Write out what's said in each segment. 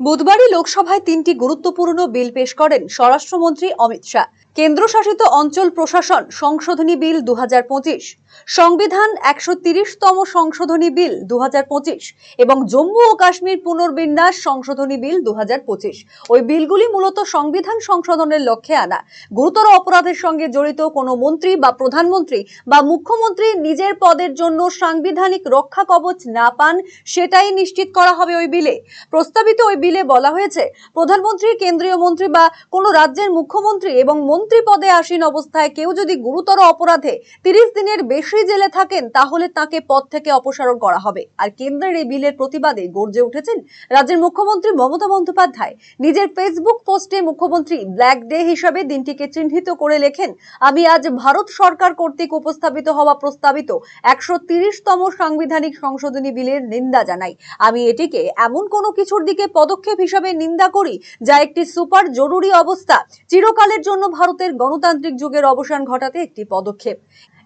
বুধবারই লোকসভায় তিনটি গুরুত্বপূর্ণ বিল পেশ করেন স্বরাষ্ট্রমন্ত্রী অমিত শাহ। কেন্দ্রশাসিত অঞ্চল প্রশাসন সংশোধনী বিল দুহাজার পঁচিশ, সংবিধান একশো তম সংশোধনী বিল দুহাজার পঁচিশ এবং জম্মু ও কাশ্মীর পুনর্বিন্যাস সংশোধনী বিল দুহাজার পঁচিশ। ওই বিলগুলি মূলত সংবিধান সংশোধনের লক্ষ্যে আনা। গুরুতর অপরাধের সঙ্গে জড়িত কোনো মন্ত্রী বা প্রধানমন্ত্রী বা মুখ্যমন্ত্রী নিজের পদের জন্য সাংবিধানিক রক্ষা কবচ না পান, সেটাই নিশ্চিত করা হবে ওই বিলে। প্রস্তাবিত ওই বিলে বলা হয়েছে, প্রধানমন্ত্রী, কেন্দ্রীয় মন্ত্রী বা কোনো রাজ্যের মুখ্যমন্ত্রী এবং মন্ত্রী পদে আসীন অবস্থায় কেউ যদি গুরুতর অপরাধে তিরিশ দিনের বেশি জেলে থাকেন, তাহলে তাকে পদ থেকে অপসারণ করা হবে। আর কেন্দ্রের এই বিলের প্রতিবাদে গর্জে উঠেছেন রাজ্যের মুখ্যমন্ত্রী মমতা বন্দ্যোপাধ্যায়। নিজের ফেসবুক পোস্টে মুখ্যমন্ত্রী ব্ল্যাক ডে হিসাবে দিনটিকে চিহ্নিত করে লেখেন, আমি আজ ভারত সরকার কর্তৃক উপস্থাপিত হওয়া প্রস্তাবিত একশো তম সাংবিধানিক সংশোধনী বিলের নিন্দা জানাই। আমি এটিকে এমন কোনো কিছুর দিকে পদক্ষেপ হিসাবে নিন্দা করি, যা একটি সুপার জরুরি অবস্থা। চিরকালের জন্য ভারতের গণতান্ত্রিক যুগের অবসান ঘটাতে একটি পদক্ষেপ।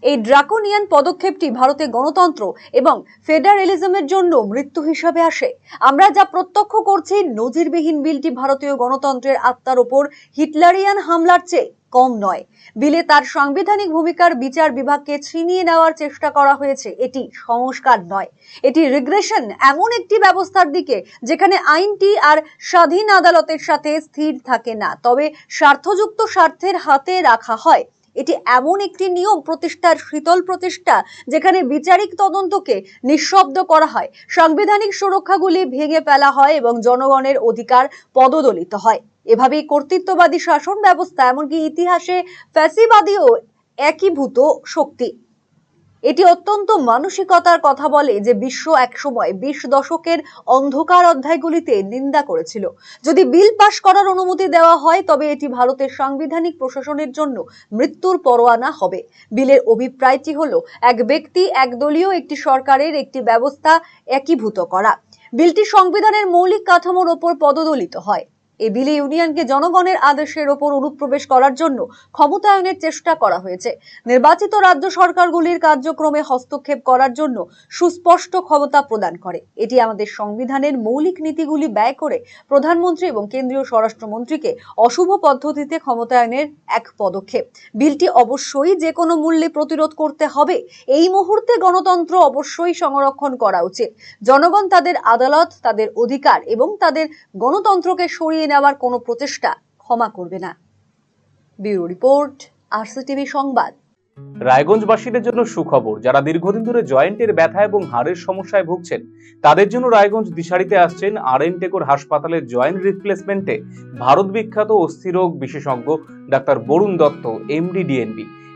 এই ড্রাকোনিয়ান পদক্ষেপটি ভারতে গণতন্ত্র এবং ফেডারেলিজমের জন্য মৃত্যু হিসাবে আসে। আমরা যা প্রত্যক্ষ করছি, নজিরবিহীন বিলটি ভারতীয় গণতন্ত্রের আত্মার ওপর হিটলারিয়ান হামলার চেয়ে কম নয়। বিলে তার সাংবিধানিক ভূমিকার বিচার বিভাগকে ছিনিয়ে নেওয়ার চেষ্টা করা হয়েছে। এটি সংস্কার নয়। এটি রিগ্রেশন এমন একটি ব্যবস্থার দিকে যেখানে আইনটি আর স্বাধীন আদালতের সাথে স্থির থাকে না। তবে স্বার্থযুক্ত স্বার্থের হাতে রাখা হয়। এটি এমন একটি নিয়ম প্রতিষ্ঠার শীতল প্রতিষ্ঠা যেখানে বিচারিক তদন্তকে নিঃশব্দ করা হয়। সাংবিধানিক সুরক্ষাগুলি ভেঙে ফেলা হয় এবং জনগণের অধিকার পদদলিত হয়। এভাবেই কর্তৃত্ববাদী শাসন ব্যবস্থা, এমনকি ইতিহাসে ফ্যাসিবাদীও একীভূত শক্তি। এটি অত্যন্ত মানসিকতার কথা বলে যে বিশ্ব একসময় বিশ দশকের অন্ধকার অধ্যায়গুলিতে নিন্দা করেছিল। যদি বিল পাশ করার অনুমতি দেওয়া হয়, তবে এটি ভারতের সাংবিধানিক প্রশাসনের জন্য মৃত্যুর পরোয়ানা হবে। বিলের অভিপ্রায়টি হল, এক ব্যক্তি একদলীয় একটি সরকারের একটি ব্যবস্থা একীভূত করা। বিলটি সংবিধানের মৌলিক কাঠামোর ওপর পদদলিত হয়। এই বিলে ইউনিয়নকে জনগণের আদেশের ওপর অনুপ্রবেশ করার জন্য ক্ষমতায়নের চেষ্টা করা হয়েছে। নির্বাচিত রাজ্য সরকারগুলির কার্যক্রমে হস্তক্ষেপ করার জন্য সুস্পষ্ট ক্ষমতা প্রদান করে। এটি আমাদের সংবিধানের মৌলিক নীতিগুলি ব্যয় করে প্রধানমন্ত্রী এবং কেন্দ্রীয় স্বরাষ্ট্রমন্ত্রীকে অশুভ পদ্ধতিতে ক্ষমতায়নের এক পদক্ষেপ। বিলটি অবশ্যই যে কোনো মূল্যে প্রতিরোধ করতে হবে। এই মুহূর্তে গণতন্ত্র অবশ্যই সংরক্ষণ করা উচিত। জনগণ তাদের আদালত, তাদের অধিকার এবং তাদের গণতন্ত্রকে সরিয়ে নেওয়ার কোনো প্রচেষ্টা ক্ষমা করবে না। ব্যুরো রিপোর্ট, আরসিটিভি সংবাদ। রায়গঞ্জবাসীদের জন্য সুখবর, যারা দীর্ঘদিন ধরে জয়েন্টের ব্যথা এবং হাড়ের সমস্যায় ভুগছেন, তাদের জন্য রায়গঞ্জ দিশারিতে আসছেন আর এন টেকোর হাসপাতালের জয়েন্ট রিপ্লেসমেন্টে ভারত বিখ্যাত অস্থিরোগ বিশেষজ্ঞ doctor Varun Dutta, MD DNB.